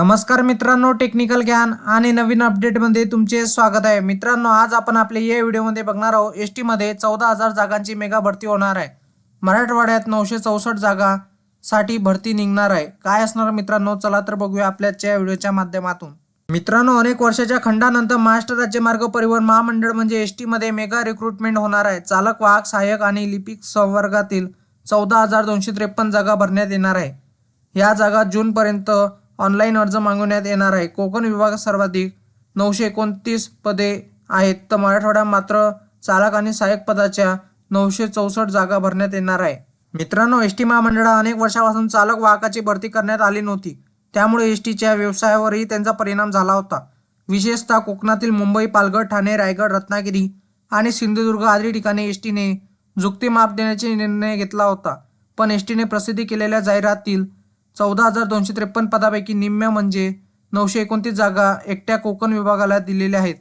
नमस्कार मित्रांनो टेक्निकल ज्ञान आणि नवीन अपडेटमध्ये तुमचे स्वागत आहे. मित्रांनो आज आपण आपल्या या व्हिडिओमध्ये बघणार आहोत एस टीमध्ये चौदा हजार जागांची मेगा भरती होणार आहे. मराठवाड्यात नऊशे चौसष्ट जागासाठी भरती निघणार आहे. काय असणार मित्रांनो चला तर बघूया आपल्याच्या व्हिडिओच्या माध्यमातून. मित्रांनो अनेक वर्षाच्या खंडानंतर महाराष्ट्र राज्य मार्ग परिवहन महामंडळ म्हणजे एस टीमध्ये मेगा रिक्रुटमेंट होणार आहे. चालक वाहक सहाय्यक आणि लिपिक संवर्गातील चौदा हजार दोनशे त्रेपन्न जागा भरण्यात येणार आहे. या जागा जूनपर्यंत ऑनलाईन अर्ज मागवण्यात येणार आहे. कोकण विभागात सर्वाधिक नऊशे एकोणतीस पदे आहेत. तर मराठवाड्यात मात्र चालक आणि सहाय्यक पदाच्या नऊशे चौसष्ट जागा भरण्यात येणार आहे. मित्रांनो एस टी महामंडळात अनेक वर्षापासून चालक वाहकाची भरती करण्यात आली नव्हती. त्यामुळे एस टीच्या व्यवसायावरही त्यांचा परिणाम झाला होता. विशेषतः कोकणातील मुंबई पालघर ठाणे रायगड रत्नागिरी आणि सिंधुदुर्ग आदी ठिकाणी एस टीने जुक्ती माप देण्याचे निर्णय घेतला होता. पण एस टीने प्रसिद्धी केलेल्या जाहिरातील चौदा हजार दोनशे त्रेपन्न पदापैकी निम्म्या म्हणजे नऊशे एकोणतीस जागा एकट्या कोकण विभागाला दिलेल्या आहेत.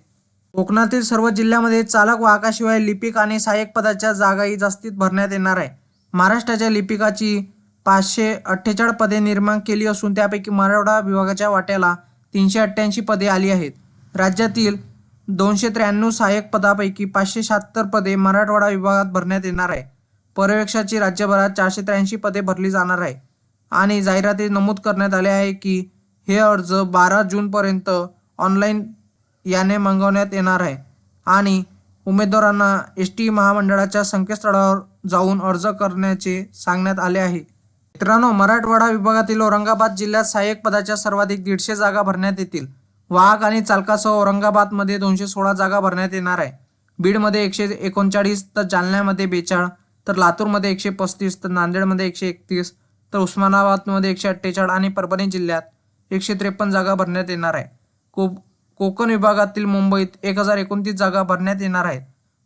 कोकणातील सर्व जिल्ह्यामध्ये चालक वाहकाशिवाय लिपिक आणि सहाय्यक पदाच्या जागाही जास्तीत भरण्यात येणार आहे. महाराष्ट्राच्या लिपिकाची पाचशे अठ्ठेचाळीस पदे निर्माण केली असून त्यापैकी मराठवाडा विभागाच्या वाट्याला तीनशे अठ्ठ्याऐंशी पदे आली आहेत. राज्यातील दोनशे त्र्याण्णव सहाय्यक पदापैकी पाचशे शहात्तर पदे मराठवाडा विभागात भरण्यात येणार आहे. पर्यवेक्षाची राज्यभरात चारशे त्र्याऐंशी पदे भरली जाणार आहे. आणि जाहिरातीत नमूद करण्यात आले आहे की हे अर्ज बारा जूनपर्यंत ऑनलाईन याने मागवण्यात येणार आहे. आणि उमेदवारांना एस टी महामंडळाच्या संकेतस्थळावर जाऊन अर्ज करण्याचे सांगण्यात आले आहे. मित्रांनो मराठवाडा विभागातील औरंगाबाद जिल्ह्यात सहाय्यक पदाच्या सर्वाधिक दीडशे जागा भरण्यात येतील. वाहक आणि चालकासह औरंगाबादमध्ये दोनशे सोळा जागा भरण्यात येणार आहे. बीडमध्ये एकशे एकोणचाळीस तर जालन्यामध्ये बेचाळ तर लातूरमध्ये एकशे पस्तीस तर नांदेडमध्ये एकशे एकतीस तर उस्मानाबादमध्ये एकशे अठ्ठेचाळीस आणि परभणी जिल्ह्यात एकशे त्रेपन्न जागा भरण्यात येणार आहे. को कोकण विभागातील मुंबईत एक हजार एकोणतीस जागा भरण्यात येणार आहेत.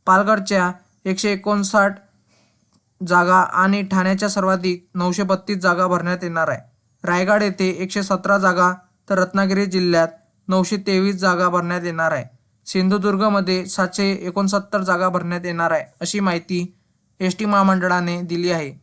पालघरच्या एकशे एकोणसाठ जागा आणि ठाण्याच्या सर्वाधिक नऊशे बत्तीस जागा भरण्यात येणार आहे. रायगड येथे एकशे सतरा जागा तर रत्नागिरी जिल्ह्यात नऊशे तेवीस जागा भरण्यात येणार आहे. सिंधुदुर्गमध्ये सातशे एकोणसत्तर जागा भरण्यात येणार आहे अशी माहिती एस टी महामंडळाने दिली आहे.